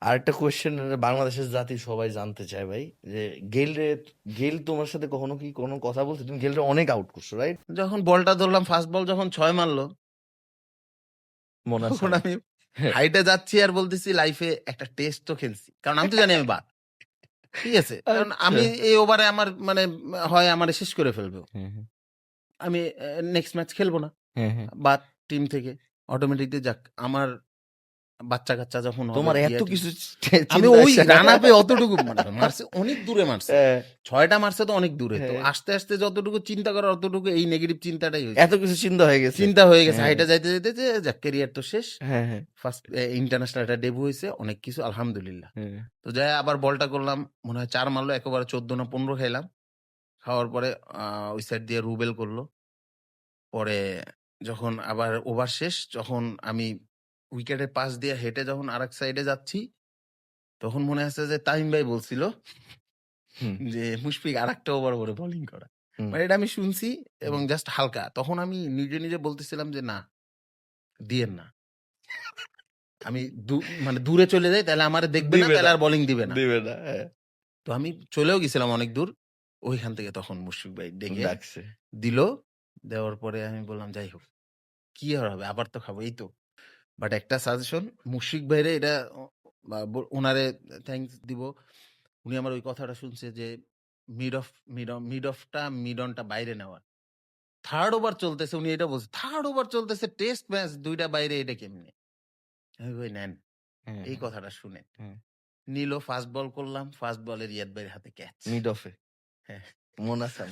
আরেকটা কোয়েশ্চেন বাংলাদেশের জাতি সবাই জানতে চায় ভাই যে গেল রে গেল তোমার সাথে কখনো কি কোনো কথা বলছে? তুমি গেল রে অনেক আউট করছ রাইট যখন বলটা ধরলাম ফার্স্ট বল যখন ছয় মারলো মনে তখন আমি হাইটে যাচ্ছি আর বলতেছি লাইফে একটা টেস্ট তো খেলছি। কারণ আমি তো জানি আমি বাদ। ঠিক আছে? কারণ আচ্ছা। আমি এই ওভারে আমার মানে হয় আমার শেষ করে ফেলবে। হ্যাঁ, হ্যাঁ, আমি নেক্সট ম্যাচ খেলব না। হ্যাঁ, হ্যাঁ। বাদ টিম থেকে। অটোমেটিকলি যাক আমার বাচ্চা কাচ্চা যখন তোমার এত কিছু আমি ওই রান আপে অতটুকু মারছে অনেক দূরে মারছে। হ্যাঁ, ছয়টা মারছে তো অনেক দূরে তো হ্যাঁ। আস্তে আস্তে যতটুকু চিন্তা করার অতটুকু এই নেগেটিভ চিন্তাটাই হয়েছে। এত কিছু চিন্তা হয়ে গেছে। চিন্তা হয়ে গেছে হ্যাঁ। হাইটা যাইতে যাইতে যে যাক ক্যারিয়ার তো শেষ। ফার্স্ট ইন্টারন্যাশনাল একটা ডেবু হয়েছে অনেক কিছু আলহামদুলিল্লাহ। তো যাই আবার বলটা করলাম মনে হয় চার মারলো একেবারে চোদ্দ না পনেরো খেলাম খাওয়ার পরে ওই সাইড দিয়ে রুবেল করল। পরে যখন আবার ওভার শেষ যখন আমি উইকেটের পাশ দিয়ে হেঁটে যখন আরেক সাইডে যাচ্ছি তখন মনে আছে যে তামিম ভাই বলছিল যে মুশফিক আর একটা ওভার ওভারে বোলিং করা মানে এটা আমি শুনছি এবং জাস্ট হালকা। তখন আমি নিজে নিজে বলতেছিলাম যে না দিয়েন না। আমি মানে দূরে চলে যাই তাহলে আমার দেখবে না তাহলে আর বোলিং দিবে না। দিবে না হ্যাঁ, তো আমি চলেও গেছিলাম অনেক দূর ওইখান থেকে তখন মুশফিক ভাই ডেকে ডাকছে। দিল। দেওয়ার পরে আমি বললাম যাই হোক কি আর হবে? আবার তো খাব। এই তো বাট একটা সাজেশন মুশফিক ভাইরে এটা ওনারে থ্যাঙ্কস দিব। উনি আমার ওই কথাটা শুনছে যে মিড অফ মিড মিড অফটা মিড অনটা বাইরে নেওয়ার। থার্ড ওভার চলতেছে উনি এটা বলছে থার্ড ওভার চলতেছে টেস্ট ম্যাচ দুইটা বাইরে এটা কেমনে? ভাই নেন। এই কথাটা শুনে। নিল ফার্স্ট বল করলাম ফার্স্ট বলের ইয়াদ ভাইয়ের হাতে ক্যাচ মিড অফে হ্যাঁ। মনে আছে।